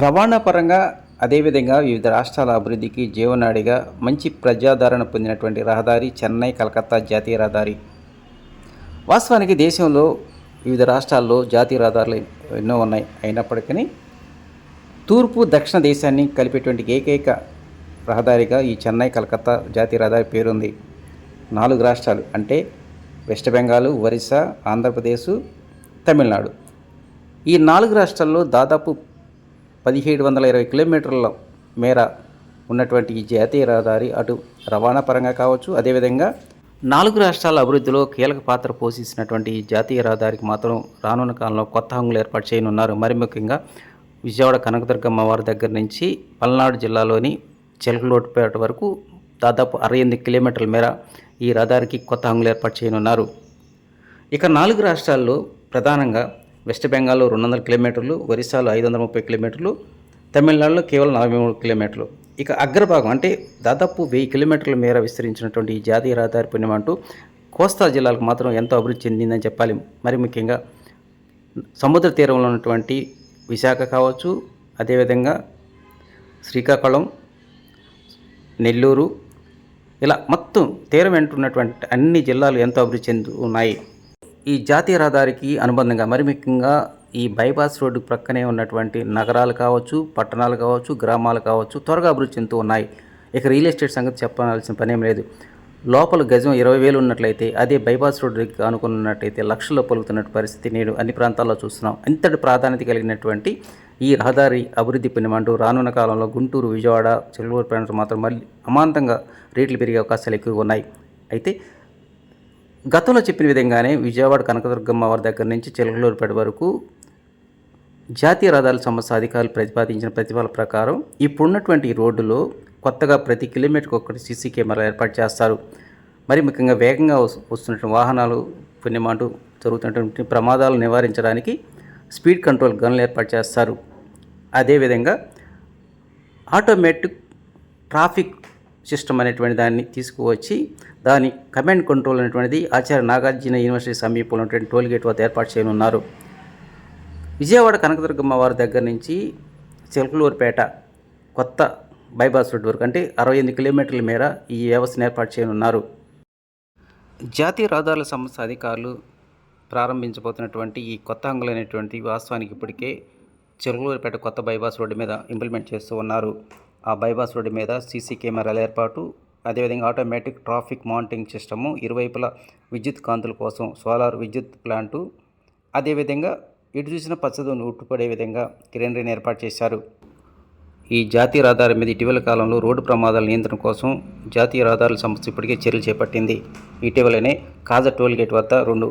రవాణా పరంగా అదేవిధంగా వివిధ రాష్ట్రాల అభివృద్ధికి జీవనాడిగా మంచి ప్రజాదరణ పొందినటువంటి రహదారి చెన్నై కలకత్తా జాతీయ రహదారి. వాస్తవానికి దేశంలో వివిధ రాష్ట్రాల్లో జాతీయ రహదారులు ఎన్నో ఉన్నాయి. అయినప్పటికీ తూర్పు దక్షిణ దేశాన్ని కలిపేటువంటి ఏకైక రహదారిగా ఈ చెన్నై కలకత్తా జాతీయ రహదారి పేరుంది. నాలుగు రాష్ట్రాలు అంటే వెస్ట్ బెంగాల్ ఒరిస్సా ఆంధ్రప్రదేశ్ తమిళనాడు. ఈ నాలుగు రాష్ట్రాల్లో దాదాపు పదిహేడు వందల ఇరవై కిలోమీటర్ల మేర ఉన్నటువంటి ఈ జాతీయ రహదారి అటు రవాణా పరంగా కావచ్చు అదేవిధంగా నాలుగు రాష్ట్రాల అభివృద్ధిలో కీలక పాత్ర పోషించినటువంటి ఈ జాతీయ రహదారికి మాత్రం రానున్న కాలంలో కొత్త హంగులు ఏర్పాటు చేయనున్నారు. మరి ముఖ్యంగా విజయవాడ కనకదుర్గమ్మ వారి దగ్గర నుంచి పల్నాడు జిల్లాలోని చిలకలోటుపేట వరకు దాదాపు అరవై ఎనిమిది కిలోమీటర్ల మేర ఈ రహదారికి కొత్త హంగులు ఏర్పాటు చేయనున్నారు. ఇక నాలుగు రాష్ట్రాల్లో ప్రధానంగా వెస్ట్ బెంగాల్లో రెండు వందల కిలోమీటర్లు ఒరిస్సాలో ఐదు వందల ముప్పై కిలోమీటర్లు తమిళనాడులో కేవలం నలభై మూడు కిలోమీటర్లు. ఇక అగ్రభాగం అంటే దాదాపు వెయ్యి కిలోమీటర్ల మేర విస్తరించినటువంటి ఈ జాతీయ రహదారి పుణ్యం అంటూ కోస్తా జిల్లాలకు మాత్రం ఎంతో అభివృద్ధి చెందిందని చెప్పాలి. మరి ముఖ్యంగా సముద్ర తీరంలో ఉన్నటువంటి విశాఖ కావచ్చు అదేవిధంగా శ్రీకాకుళం నెల్లూరు ఇలా మొత్తం తీరం వెంటున్నటువంటి అన్ని జిల్లాలు ఎంతో అభివృద్ధి చెంది ఉన్నాయి ఈ జాతీయ రహదారికి అనుబంధంగా మరి ముఖ్యంగా ఈ బైపాస్ రోడ్డు ప్రక్కనే ఉన్నటువంటి నగరాలు కావచ్చు పట్టణాలు కావచ్చు గ్రామాలు కావచ్చు త్వరగా అభివృద్ధి చెందుతూ ఉన్నాయి. ఇక రియల్ ఎస్టేట్ సంగతి చెప్పాల్సిన పనేం లేదు. లోపల గజం ఇరవై వేలు ఉన్నట్లయితే అదే బైపాస్ రోడ్డుకి అనుకున్నట్టయితే లక్షల్లో పలుకుతున్న పరిస్థితి నేడు అన్ని ప్రాంతాల్లో చూస్తున్నాం. ఇంతటి ప్రాధాన్యత కలిగినటువంటి ఈ రహదారి అభివృద్ధి పుణ్యమంటూ రానున్న కాలంలో గుంటూరు విజయవాడ చెల్లూరు ప్రాంతం మాత్రం మళ్ళీ అమాంతంగా రేట్లు పెరిగే అవకాశాలు ఎక్కువగా ఉన్నాయి. అయితే గతంలో చెప్పిన విధంగానే విజయవాడ కనకదుర్గమ్మ వారి దగ్గర నుంచి చిలకలూరుపేట వరకు జాతీయ రహదారుల సంస్థ అధికారులు ప్రతిపాదించిన ప్రతిఫల ప్రకారం ఇప్పుడున్నటువంటి రోడ్డులో కొత్తగా ప్రతి కిలోమీటర్కి ఒకటి సీసీ కెమెరాలు ఏర్పాటు చేస్తారు. మరి ముఖ్యంగా వేగంగా వస్తున్నటువంటి వాహనాలు పుణ్యమాటు జరుగుతున్నటువంటి ప్రమాదాలు నివారించడానికి స్పీడ్ కంట్రోల్ గన్లు ఏర్పాటు చేస్తారు. అదేవిధంగా ఆటోమేటిక్ ట్రాఫిక్ సిస్టమ్ అనేటువంటి దాన్ని తీసుకువచ్చి దాని కమాండ్ కంట్రోల్ అనేటువంటిది ఆచార్య నాగార్జున యూనివర్సిటీ సమీపంలో ఉన్నటువంటి టోల్ గేట్ వద్ద ఏర్పాటు చేయనున్నారు. విజయవాడ కనకదుర్గమ్మ వారి దగ్గర నుంచి చిలకలూరుపేట కొత్త బైపాస్ రోడ్ వరకు అంటే అరవై ఎనిమిది కిలోమీటర్ల మేర ఈ వ్యవస్థను ఏర్పాటు చేయనున్నారు. జాతీయ రహదారుల సంస్థ అధికారులు ప్రారంభించబోతున్నటువంటి ఈ కొత్త హంగులైనటువంటి వాస్తవానికి ఇప్పటికే చిలకలూరుపేట కొత్త బైపాస్ రోడ్డు మీద ఇంప్లిమెంట్ చేస్తూ ఉన్నారు. ఆ బైపాస్ రోడ్డు మీద సీసీ కెమెరాల ఏర్పాటు అదేవిధంగా ఆటోమేటిక్ ట్రాఫిక్ మానిటరింగ్ సిస్టము ఇరువైపులా విద్యుత్ కాంతుల కోసం సోలార్ విద్యుత్ ప్లాంటు. అదేవిధంగా ఎటు చూసిన పచ్చదనం ఉట్టుపడే విధంగా గ్రీనరీని ఏర్పాటు చేశారు. ఈ జాతీయ రహదారి మీద ఇటీవల కాలంలో రోడ్డు ప్రమాదాల నియంత్రణ కోసం జాతీయ రహదారుల సంస్థ ఇప్పటికే చర్యలు చేపట్టింది. ఇటీవలనే కాజా టోల్గేట్ వద్ద రెండు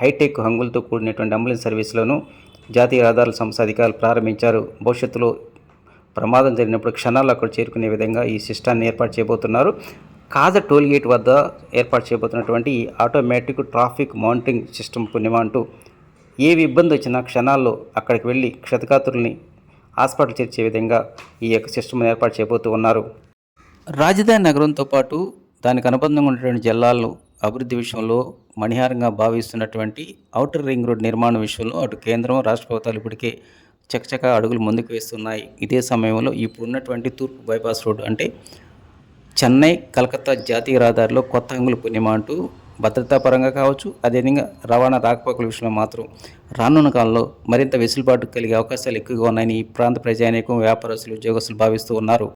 హైటెక్ హంగులతో కూడినటువంటి అంబులెన్స్ సర్వీసులను జాతీయ రహదారుల సంస్థ అధికారులు ప్రారంభించారు. భవిష్యత్తులో ప్రమాదం జరిగినప్పుడు క్షణాలు అక్కడ చేరుకునే విధంగా ఈ సిస్టాన్ని ఏర్పాటు చేయబోతున్నారు. కాజ టోల్ గేట్ వద్ద ఏర్పాటు చేయబోతున్నటువంటి ఈ ఆటోమేటిక్ ట్రాఫిక్ మౌంటింగ్ సిస్టమ్ పుణ్యమా అంటూ ఏవి ఇబ్బంది వచ్చినా క్షణాల్లో అక్కడికి వెళ్ళి క్షతగాతుల్ని హాస్పిటల్ చేర్చే విధంగా ఈ యొక్క సిస్టమ్ ఏర్పాటు చేయబోతూ ఉన్నారు. రాజధాని నగరంతో పాటు దానికి అనుబంధంగా ఉన్నటువంటి జిల్లాల్లో అభివృద్ధి విషయంలో మణిహారంగా భావిస్తున్నటువంటి ఔటర్ రింగ్ రోడ్ నిర్మాణ విషయంలో అటు కేంద్రం రాష్ట్ర ప్రభుత్వాలు ఇప్పటికే చకచక అడుగులు ముందుకు వేస్తున్నాయి. ఇదే సమయంలో ఇప్పుడున్నటువంటి తూర్పు బైపాస్ రోడ్డు అంటే చెన్నై కలకత్తా జాతీయ రహదారిలో కొత్త అంగులు పుణ్యమా అంటూ భద్రతా పరంగా కావచ్చు అదేవిధంగా రవాణా రాకపోకల విషయంలో మాత్రం రానున్న కాలంలో మరింత వెసులుబాటు కలిగే అవకాశాలు ఎక్కువగా ఉన్నాయని ఈ ప్రాంత ప్రజానీకం వ్యాపారస్తులు ఉద్యోగస్తులు భావిస్తూ ఉన్నారు.